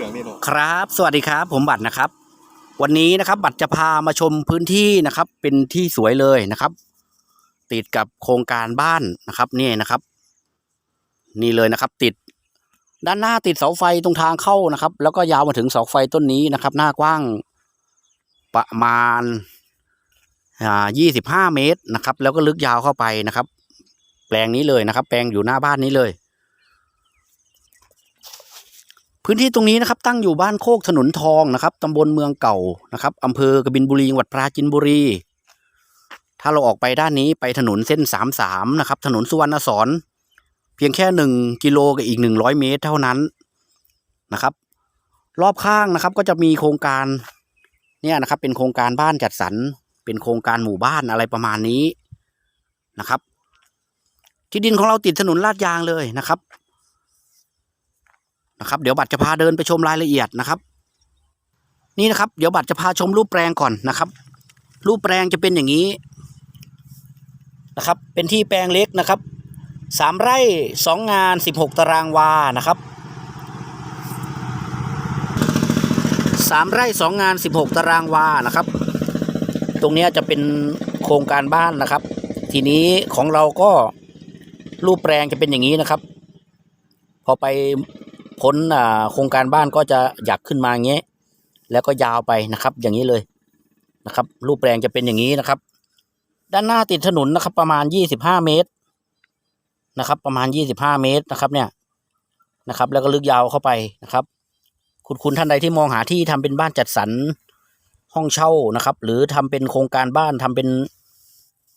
ลืองนี่เนาะครับ สวัสดีครับ ผมบัตรนะครับ วันนี้นะครับ บัตรจะพามาชมพื้นที่นะครับ เป็นที่สวยเลยนะครับ ติดกับโครงการบ้านนะครับ นี่นะครับ นี่เลยนะครับ ติด ด้านหน้าติดเสาไฟตรงทางเข้านะครับ แล้วก็ยาวมาถึงเสาไฟต้นนี้นะครับ หน้ากว้างประมาณอ่ายี่สิบห้าเมตรนะครับ แล้วก็ลึกยาวเข้าไปนะครับ แปลงนี้เลยนะครับ แปลงอยู่หน้าบ้านนี้เลย พื้นที่ตรงนี้นะครับตั้งอยู่บ้านโคกถนนทองนะครับตำบลเมืองเก่านะครับอำเภอกบินบุรีจังหวัดปราจีนบุรี ถ้าเราออกไปด้านนี้ไปถนนเส้นสามสามนะครับ ถนนสุวรรณสอนเพียงแค่หนึ่งกิโลกับอีกหนึ่งร้อยเมตรเท่านั้นนะครับ รอบข้างนะครับก็จะมีโครงการเนี่ยนะครับ เป็นโครงการบ้านจัดสรรเป็นโครงการหมู่บ้านอะไรประมาณนี้นะครับ ที่ดินของเราติดถนนลาดยางเลยนะครับ นะครับ เดี๋ยวบัตรจะพาเดินไปชมรายละเอียดนะครับ นี่นะครับ เดี๋ยวบัตรจะพาชมรูปแปลงก่อนนะครับ รูปแปลงจะเป็นอย่างนี้นะครับ เป็นที่แปลงเล็กนะครับสามไร่สองงานสิบหกตารางวานะครับสามไร่สองงานสิบหกตารางวานะครับ ตรงนี้จะเป็นโครงการบ้านนะครับ ทีนี้ของเราก็รูปแปลงจะเป็นอย่างนี้นะครับ พอไป พ้นโครงการบ้านก็จะหยักขึ้นมาอย่างเงี้ยแล้วก็ยาวไปนะครับ อย่างนี้เลยนะครับ รูปแปลงจะเป็นอย่างนี้นะครับ ด้านหน้าติดถนนนะครับ ประมาณยี่สิบห้าเมตรนะครับ ประมาณยี่สิบห้าเมตรนะครับ เนี่ยนะครับ แล้วก็ลึกยาวเข้าไปนะครับ คุณคุณท่านใดที่มองหาที่ทำเป็นบ้านจัดสรรห้องเช่านะครับ หรือทำเป็นโครงการบ้านทำเป็น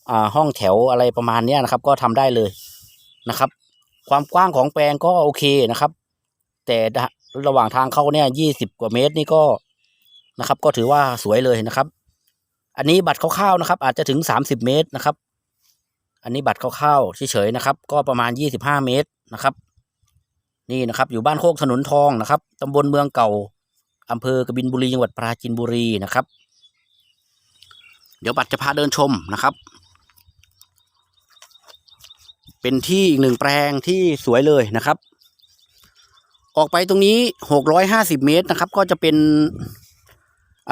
อ่าห้องแถวอะไรประมาณเนี้ยนะครับ ก็ทำได้เลยนะครับ ความกว้างของแปลงก็โอเคนะครับ แต่ระหว่างทางเข้าเนี่ยยี่สิบกว่าเมตรนี่ก็นะครับ ก็ถือว่าสวยเลยนะครับ อันนี้บัตรคร่าวๆนะครับ อาจจะถึงสามสิบเมตรนะครับ อันนี้บัตรคร่าวๆเฉยๆนะครับ ก็ประมาณยี่สิบห้าเมตรนะครับ นี่นะครับ อยู่บ้านโคกถนนทองนะครับตำบลเมืองเก่าอำเภอกบินบุรีจังหวัดปราจีนบุรีนะครับ เดี๋ยวบัตรจะพาเดินชมนะครับ เป็นที่อีกหนึ่งแปลงที่สวยเลยนะครับ ออกไปตรงนี้หกร้อยห้าสิบเมตรนะครับ ก็จะเป็น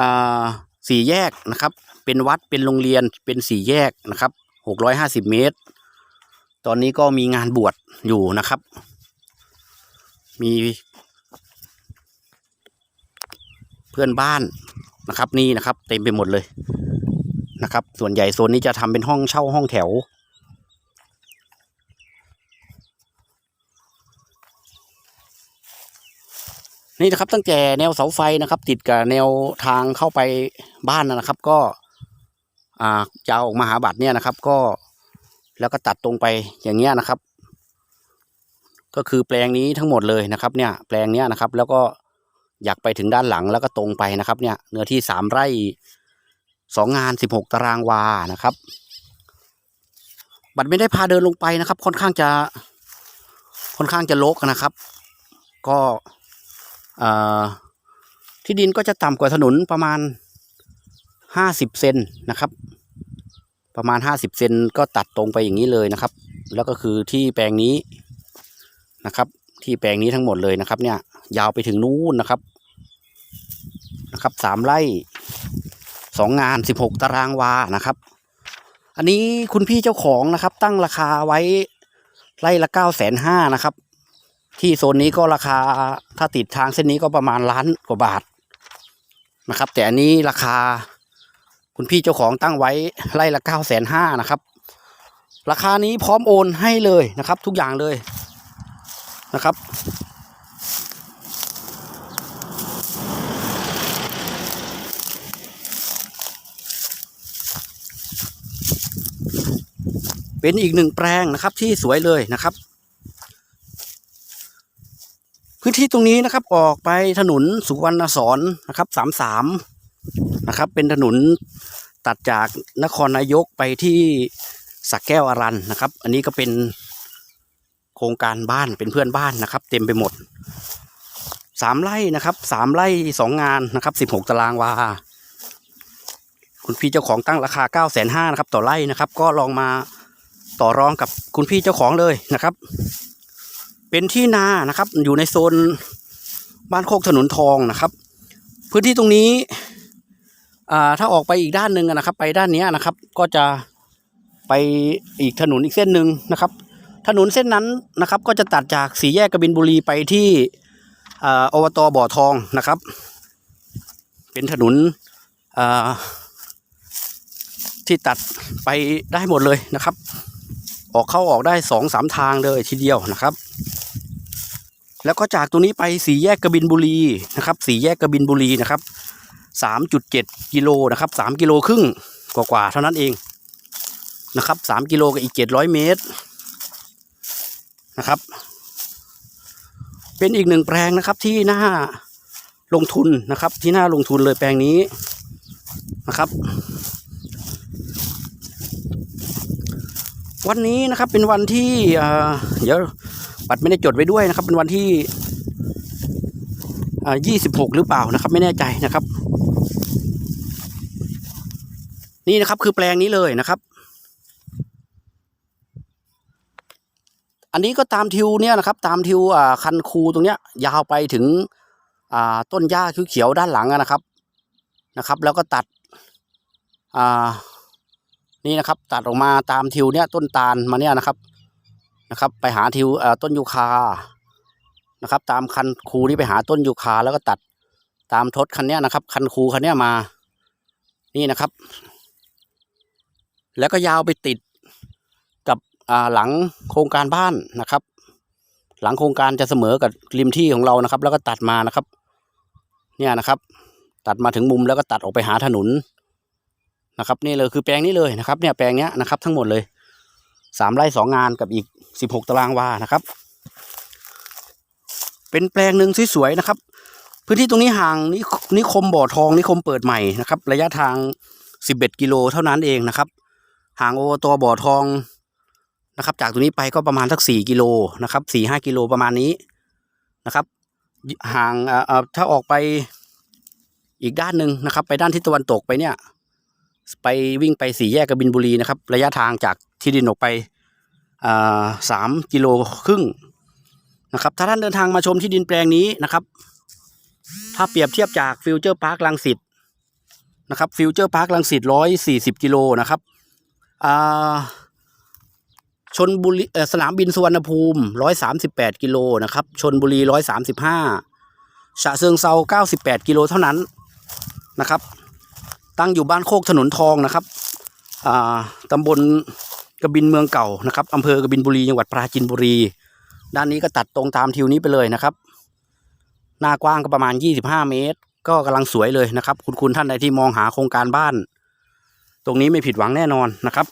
อ่าสี่แยกนะครับ เป็นวัดเป็นโรงเรียนเป็นสี่แยกนะครับหกร้อยห้าสิบเมตร ตอนนี้ก็มีงานบวชอยู่นะครับ มีเพื่อนบ้านนะครับนี่นะครับ เต็มไปหมดเลยนะครับ ส่วนใหญ่โซนนี้จะทำเป็นห้องเช่าห้องแถว นี่นะครับตั้งแต่แนวเสาไฟนะครับ ติดกับแนวทางเข้าไปบ้านนะครับ ก็อ่าจะออกมาหาบัตรเนี่ยนะครับ ก็แล้วก็ตัดตรงไปอย่างเงี้ยนะครับ ก็คือแปลงนี้ทั้งหมดเลยนะครับ เนี่ยแปลงเนี้ยนะครับ แล้วก็อยากไปถึงด้านหลังแล้วก็ตรงไปนะครับ เนี่ยเนื้อที่สามไร่สองงานสิบหกตารางวานะครับ บัตรไม่ได้พาเดินลงไปนะครับ ค่อนข้างจะค่อนข้างจะโลกนะครับ ก็ ที่ดินก็จะต่ำกว่าถนนประมาณห้าสิบเซนนะครับ ประมาณห้าสิบเซนก็ตัดตรงไปอย่างนี้เลยนะครับ แล้วก็คือที่แปลงนี้นะครับ ที่แปลงนี้ทั้งหมดเลยนะครับ เนี่ยยาวไปถึงนู้นนะครับนะครับสามไร่สองงานสิบหกตารางวานะครับ อันนี้คุณพี่เจ้าของนะครับ ตั้งราคาไว้ไร่ละเก้าแสนห้านะครับ ที่โซนนี้ก็ราคาถ้าติดทางเส้นนี้ก็ประมาณล้านกว่าบาทนะครับ แต่อันนี้ราคาคุณพี่เจ้าของตั้งไว้ไร่ละเก้าแสนห้านะครับ ราคานี้พร้อมโอนให้เลยนะครับ ทุกอย่างเลยนะครับ เป็นอีกหนึ่งแปลงนะครับที่สวยเลยนะครับ พื้นที่ตรงนี้นะครับออกไปถนนสุวรรณสอนนะครับสามสามนะครับ เป็นถนนตัดจากนครนายกไปที่สักแก้วอรันนะครับ อันนี้ก็เป็นโครงการบ้านเป็นเพื่อนบ้านนะครับ เต็มไปหมดสามไร่นะครับสามไร่สองงานนะครับสิบหกตารางวาคุณพี่เจ้าของตั้งราคาเก้าแสนห้านะครับต่อไร่นะครับ ก็ลองมาต่อรองกับคุณพี่เจ้าของเลยนะครับ เป็นที่นานะครับ อยู่ในโซนบ้านโคกถนนทองนะครับ พื้นที่ตรงนี้ถ้าออกไปอีกด้านหนึ่งนะครับ ไปด้านนี้นะครับ ก็จะไปอีกถนนอีกเส้นหนึ่งนะครับ ถนนเส้นนั้นนะครับ ก็จะตัดจากสี่แยกกบินบุรีไปที่อ่าอบตบ่อทองนะครับ เป็นถนนที่ตัดไปได้หมดเลยนะครับ ออกเข้าออกได้สองสามทางเลยทีเดียวนะครับ แล้วก็จากตรงนี้ไปสี่แยกกระบินบุรีนะครับสี่แยกกระบินบุรีนะครับสามจุดเจ็ดกิโลนะครับสามกิโลครึ่งกว่าๆเท่านั้นเองนะครับสามกิโลกับอีกเจ็ดร้อยเมตรนะครับ เป็นอีกหนึ่งแปลงนะครับที่น่าลงทุนนะครับที่น่าลงทุนเลยแปลงนี้นะครับ วันนี้นะครับเป็นวันที่อ่าเดี๋ยวัตรไม่ได้จดไว้ด้วยนะครับ เป็นวันที่ยี่สิบหกหรือเปล่านะครับ ไม่แน่ใจนะครับ นี่นะครับคือแปลงนี้เลยนะครับ อันนี้ก็ตามทิวเนี่ยนะครับ ตามทิวคันคูตรงเนี้ย ยาวไปถึงต้นหญ้าเขียวๆด้านหลังนะครับนะครับ แล้วก็ตัดนี่นะครับ ตัดออกมาตามทิวเนี่ยต้นตาลมาเนี่ยนะครับ นะครับ ไปหาทิวต้นยูคานะครับ ตามคันคูนี่ไปหาต้นยูคาแล้วก็ตัดตามทศคันเนี้ยนะครับ คันคูคันเนี้ยมา นี่นะครับ แล้วก็ยาวไปติดกับหลังโครงการบ้านนะครับ หลังโครงการจะเสมอกับริมที่ของเรานะครับ แล้วก็ตัดมานะครับ เนี่ยนะครับ ตัดมาถึงมุมแล้วก็ตัดออกไปหาถนนนะครับ นี่เลยคือแปลงนี้เลยนะครับ เนี่ยแปลงเนี้ยนะครับ ทั้งหมดเลยสามไร่สองงานกับอีก สิบหกตารางวานะครับ เป็นแปลงหนึ่งสวยๆนะครับ พื้นที่ตรงนี้ห่างนินิคมบ่อทองนิคมเปิดใหม่นะครับ ระยะทางสิบเอ็ดกิโลเท่านั้นเองนะครับ ห่างโอตัวบ่อทองนะครับ จากตรงนี้ไปก็ประมาณสักสี่กิโลนะครับสี่ห้ากิโลประมาณนี้นะครับ ห่างอ่อเอ่อถ้าออกไปอีกด้านหนึ่งนะครับ ไปด้านทิศตะวันตกไปเนี่ย ไปวิ่งไปสี่แยกกบินบุรีนะครับ ระยะทางจากที่ดินออกไป สามกิโลครึ่งนะครับถ้าท่านเดินทางมาชมที่ดินแปลงนี้นะครับ ถ้าเปรียบเทียบจากฟิวเจอร์พาร์คลังสิตนะครับฟิวเจอร์พาร์คลังสิตร้อยสี่สิบกิโลนะครับชนบุรีสนามบินสุวรรณภูมิร้อยสามสิบแปดกิโลนะครับชนบุรีร้อยสามสิบห้าฉะเชิงเซาเก้าสิบแปดกิโลเท่านั้นนะครับ ตั้งอยู่บ้านโคกถนนทองนะครับตำบล กบินเมืองเก่านะครับอำเภอกบินบุรีจังหวัดปราจีนบุรี ด้านนี้ก็ตัดตรงตามทิวนี้ไปเลยนะครับ หน้ากว้างก็ประมาณ 25 เมตร ก็กำลังสวยเลยนะครับ คุณคุณท่านใดที่มองหาโครงการบ้าน ตรงนี้ไม่ผิดหวังแน่นอนนะครับ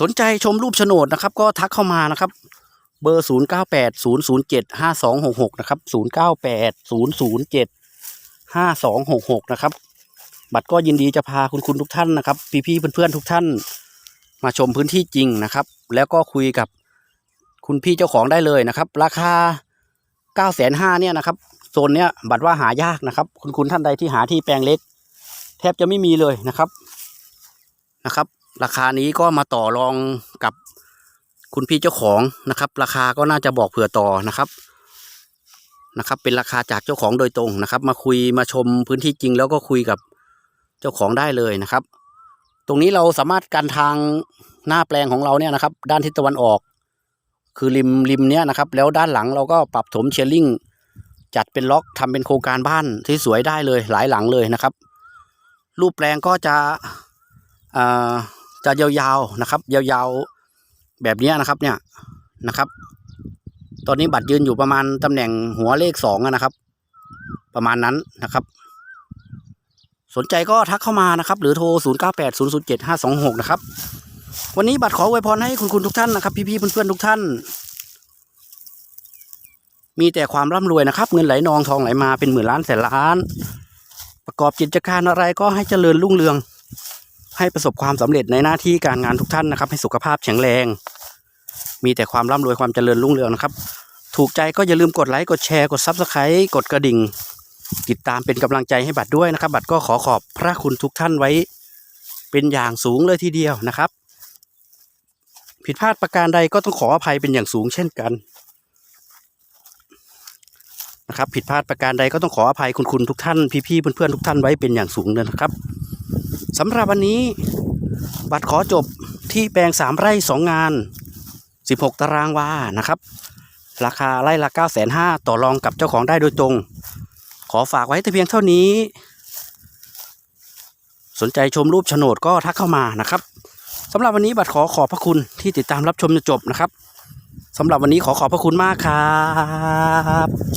สนใจชมรูปโฉนดนะครับ ก็ทักเข้ามานะครับ เบอร์ 0 9 8 0 0 7 5 2 6 6 นะครับ 0 9 8 0 0 7 5 2 6 6 นะครับ บัตรก็ยินดีจะพาคุณคุณทุกท่านนะครับ พี่ๆเพื่อนๆทุกท่าน มาชมพื้นที่จริงนะครับ แล้วก็คุยกับคุณพี่เจ้าของได้เลยนะครับ ราคา9ก้าแสนห้าเนี่ยนะครับโซนเนี้ยบัตรว่าหายากนะครับ คุณคุณท่านใดที่หาที่แปลงเล็ก แทบจะไม่มีเลยนะครับนะครับ ราคานี้ก็มาต่อรองกับคุณพี่เจ้าของนะครับ ราคาก็น่าจะบอกเผื่อต่อนะครับนะครับ เป็นราคาจากเจ้าของโดยตรงนะครับ มาคุยมาชมพื้นที่จริงแล้วก็คุยกับ เจ้าของได้เลยนะครับ ตรงนี้เราสามารถกันทางหน้าแปลงของเราเนี่ยนะครับ ด้านทิศตะวันออก คือริมริมเนี้ยนะครับ แล้วด้านหลังเราก็ปรับถมเชลลิ่งจัดเป็นล็อกทำเป็นโครงการบ้านที่สวยได้เลยหลายหลังเลยนะครับ รูปแปลงก็จะอ่าจะยาวๆนะครับ ยาวๆแบบนี้นะครับเนี่ยนะครับ ตอนนี้บัตรยืนอยู่ประมาณตำแหน่งหัวเลขสองนะครับ ประมาณนั้นนะครับ สนใจก็ทักเข้ามานะครับ หรือโทร 0 9 8 0 0 7 5 2 6 นะครับ วันนี้บัตรขออวยพรให้คุณคุณทุกท่านนะครับ พี่ๆเพื่อนๆทุกท่าน มีแต่ความร่ำรวยนะครับ เงินไหลนองทองไหลมาเป็นหมื่นล้านแสนล้าน ประกอบกิจการอะไรก็ให้เจริญรุ่งเรือง ให้ประสบความสำเร็จในหน้าที่การงานทุกท่านนะครับ ให้สุขภาพแข็งแรง มีแต่ความร่ำรวยความเจริญรุ่งเรืองนะครับ ถูกใจก็อย่าลืมกดไลค์กดแชร์กดซับสไครต์กดกระดิ่ง ติดตามเป็นกำลังใจให้บัตรด้วยนะครับ บัตรก็ขอขอบพระคุณทุกท่านไว้ เป็นอย่างสูงเลยทีเดียวนะครับ ผิดพลาดประการใดก็ต้องขออภัยเป็นอย่างสูงเช่นกันนะครับผิดพลาดประการใดก็ต้องขออภัยคุณคุณทุกท่านพี่ๆเพื่อนๆทุกท่านไว้เป็นอย่างสูงเลยนะครับสำหรับวันนี้บัตรขอจบที่แปลงสามไร่สองงาน 16 ตารางวานะครับ ราคาไร่ละ9 5 0 0 0ต่อรองกับเจ้าของได้โดยตรง ขอฝากไว้แต่เพียงเท่านี้ สนใจชมรูปโฉนดก็ทักเข้ามานะครับสำหรับวันนี้บัตรขอขอบพระคุณที่ติดตามรับชมจนจบนะครับสำหรับวันนี้ขอขอบพระคุณมากครับ